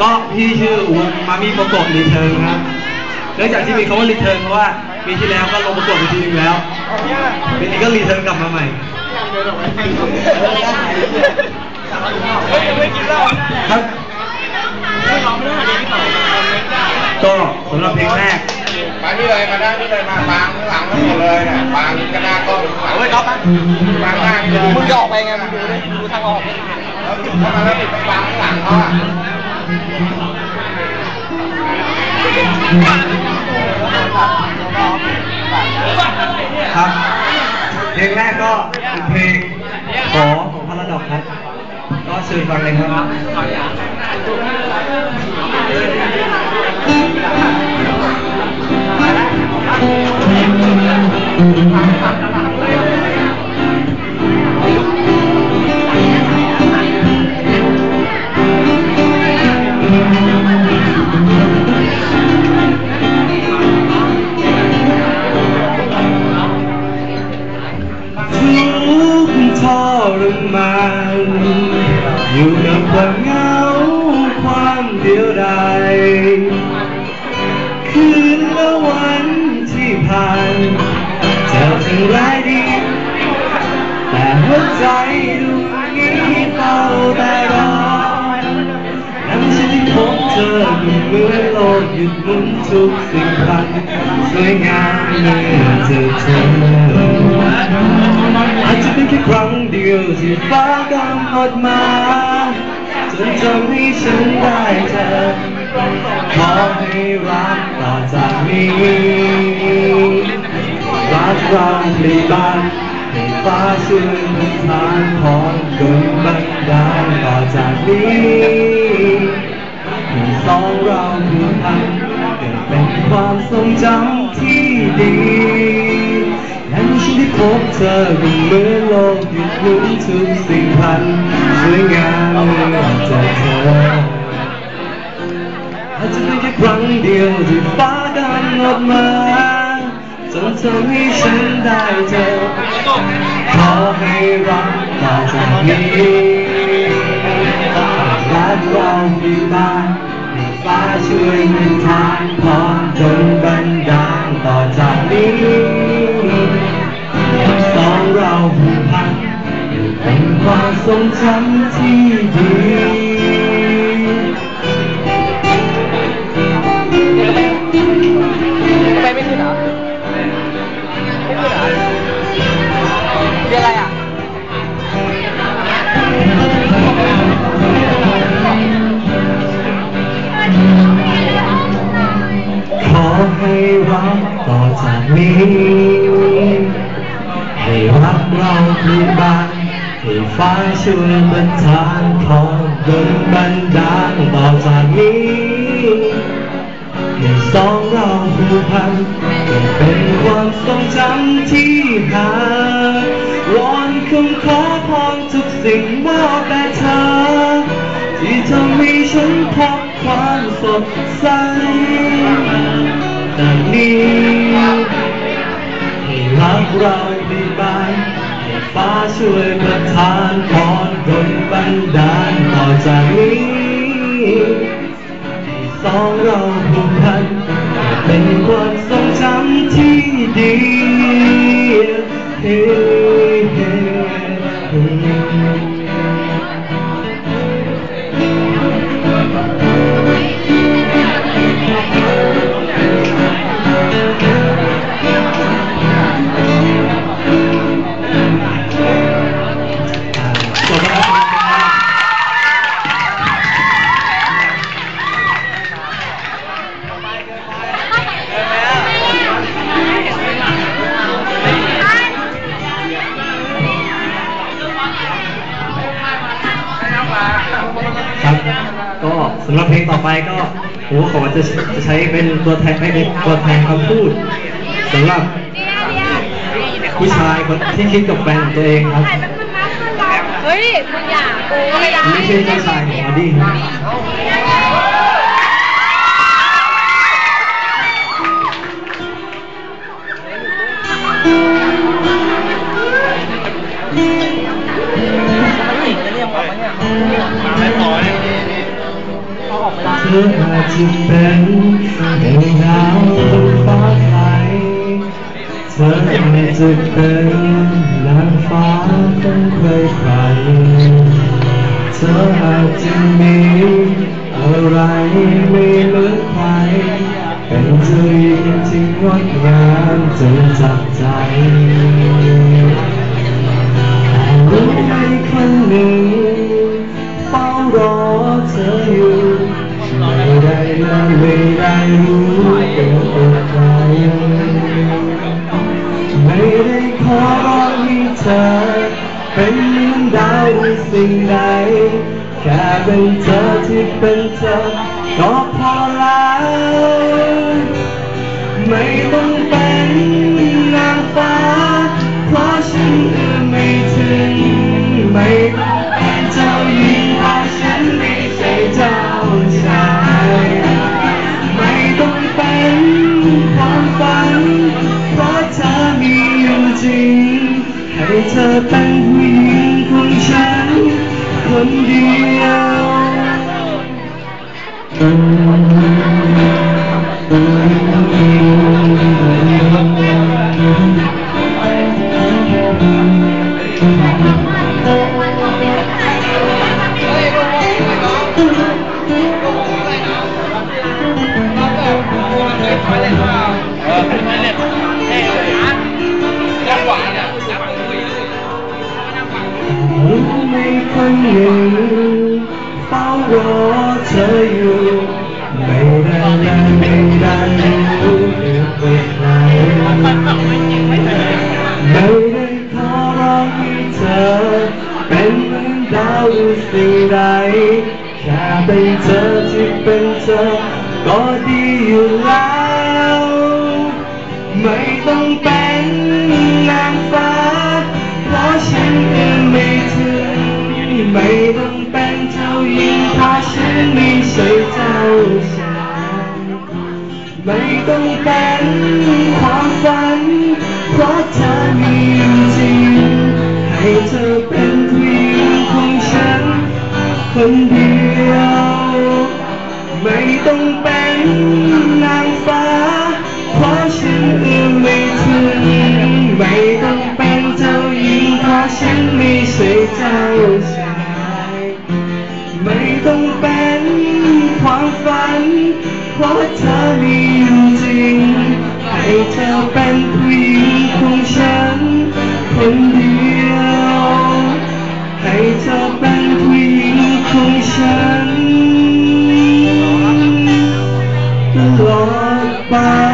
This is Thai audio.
ก็พี่ชื่อวงมามีโปรโกะรีเทิร์นครับเนื่องจากที่มีคำว่ารีเทิร์นเพราะว่าปีที่แล้วก็ลงประกวดไปทีนึงแล้วปีนี้ก็รีเทิร์นกลับมาใหม่ไม่กินเหล้าครับก็สำหรับเพลงแรกมาที่เลยมาได้ที่เลยมาบางข้างหลังทั้งหมดเลยเนี่ยบางก็หน้ากล้องข้างหลังเฮ้ยก๊อฟนะบางหน้านี่เลยมึงจะออกไปไงมึงดูดิดูทางออกแล้วติดเข้ามาแล้วติดไปบางข้างหลังเขาอะ ครับเพลงแรกก็เป็นเพลงขอของพาระดอกครับ ก็เชิญฟังเลยครับ หยุดหมุนทุกสิ่งพันสวยงามเมื่อเจอเธออาจจะเป็นแค่ครั้งเดียวที่ฟ้ากำหนดมาจนทำให้ฉันได้เจอขอให้รักต่อจากนี้รักเราพลีบานให้ฟ้าช่วยมันทานพรดลบันดาลต่อจากนี้ ให้สองเราผูกพันเกิดเป็นความทรงจำที่ดีนั้นฉันได้พบเธอก็เหมือนโลกหยุดหมุนทุกสิ่งพันสวยงามเมื่อเจอเธออาจจะเป็นแค่ครั้งเดียวที่ฟ้ากำหนดมาจนทำให้ฉันได้เจอขอให้รักต่อจากนี้รักเราดีบ้านให้ ฟ้าช่วยเป็นทางพอจนบันดาลต่อจากนี้สองเราผูกพันเป็นความทรงจำที่ดีีให้รักเราคืนบานให้ฟ้าช่วยบันทานของดลบันดาลต่อจากนี้ให้สองเราผูกพันเป็นความทรงจำที่หาวอนคำขอพรทุกสิ่งมอบแต่เธอที่ทำให้ฉันพบความสดใสแต่นี้ กเราดีบานให้ฟ้าช่วยประทานพรดลบันดาลต่อจากนี้ให้สองเราผูกพัน เป็นความทรงจำที่ดี สำหรับเพลงต่อไปก็ผมขอจะจะใช้เป็นตัวแทนเป็นตัวแทนคำพูดสำหรับผู้ชายคนที่คิดกับแฟนของตัวเองครับเฮ้ยมึงอยากกูไม่ได้ไม่ใช่เจ้าชายของอดี้ค ธออาจจะเป็นดวงดาวบนฟ้าไกลเธออาจจะเป็นนางฟ้าของใครใครเธออาจจะมีอะไรไม่เหมือนใครเป็นเจ้าหญิงที่งดงามจนจับใจ สิ่งใด แค่เป็นเธอที่เป็นเธอ ก็พอแล้ว ไม่ต้องเป็นนางฟ้า เพราะฉันเอื้อไม่ถึง ไม่ต้องเป็นเจ้าหญิงเพราะฉันไม่ใช่เจ้าชาย ไม่ต้องเป็นความฝัน เพราะเธอมีอยู่จริง ให้เธอเป็น ค คนหนึ่งเฝ้ารอเธออยู่ไม่ได้และไม่ได้รู้เรื่องเป็นใครไม่ ไม่ต้องเป็นเจ้าหญิงเพราะฉันไม่ใช่เจ้าชายไม่ต้องเป็นความฝัน เพราะเธอมีจริง ให้เธอเป็นผู้หญิงของฉัน คนเดียว ฝันเพราะเธอมีอยู่จริง ให้เธอเป็นผู้หญิงของฉัน คนเดียว ให้เธอเป็นผู้หญิงของฉันตลอดไป